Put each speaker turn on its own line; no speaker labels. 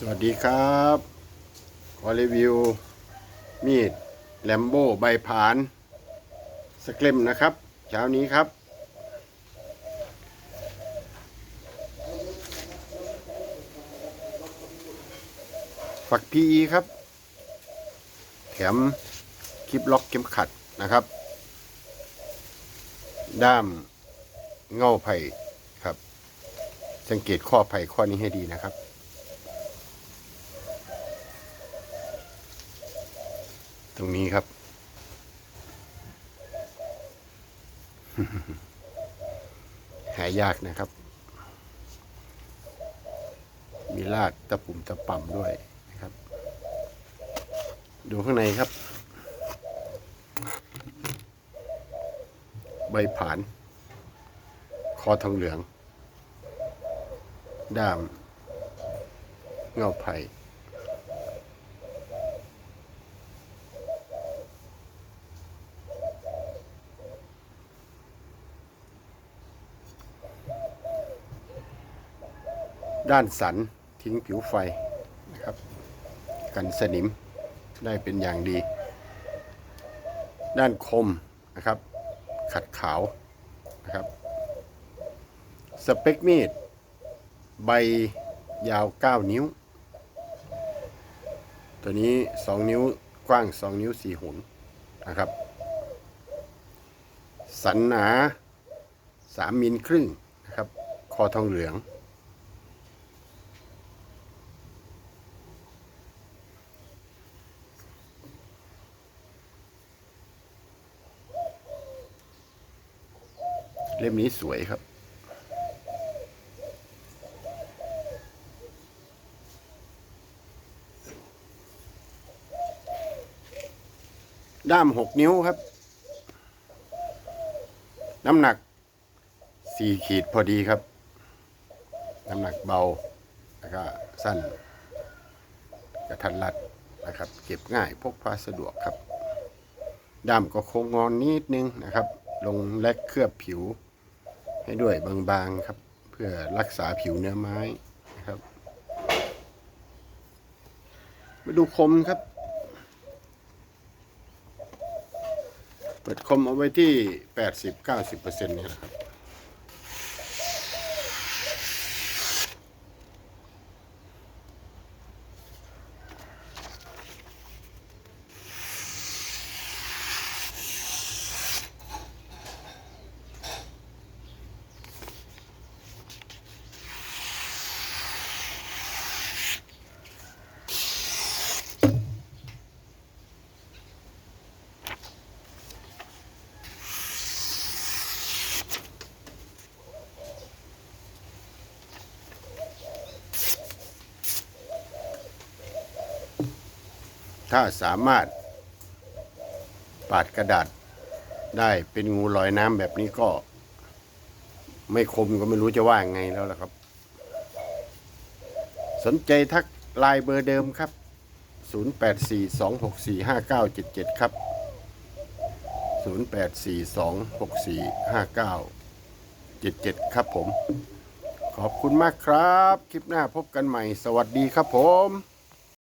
สวัสดีครับ ขอรีวิว มีดแลมโบใบผานสเกลมนะครับ เช้านี้ครับ ฝัก PE ครับ แถมคลิปล็อกเข็มขัดนะครับ ด้ามเง่าไผ่ครับ สังเกตข้อไผ่ข้อนี้ให้ดีนะครับ ตรงนี้ครับ หายากนะครับ มีลาดตะปุ่มตะป่ำด้วยนะครับ ดูข้างในครับ ใบผาน คอทองเหลือง ด้าม เงาไผ่ ด้านสันทิ้งผิวไฟนะครับ กันสนิมได้เป็นอย่างดี ด้านคมนะครับ ขัดขาวนะครับ สเปคมีด ใบยาว 9 นิ้ว ตัวนี้ 2 นิ้วกว้าง 2 นิ้ว 4หุนนะครับ สันหนา 3มิลครึ่งนะครับ คอทองเหลือง เล่มนี้สวยครับ ด้ามหกนิ้วครับ น้ำหนักสี่ขีดพอดีครับ น้ำหนักเบา แล้วก็สั้นกระทันรัดนะครับ เก็บง่ายพกพาสะดวกครับด้ามก็โค้งงอนนิดนึงนะครับ ลงแลกเคลือบผิว ให้ด้วยบางๆครับ เพื่อรักษาผิวเนื้อไม้นะครับ มาดูคมครับ เปิดคมเอาไว้ที่ 80-90%เนี่ยนะครับ ถ้าสามารถ ปาดกระดาษได้เป็นงูลอยน้ำแบบนี้ก็ ไม่คมก็ไม่รู้จะว่ายังไงแล้วล่ะครับ สนใจทักไลน์เบอร์เดิมครับ 0842645977 ครับ 0842645977 ครับผม ขอบคุณมากครับ คลิปหน้าพบกันใหม่ สวัสดีครับผม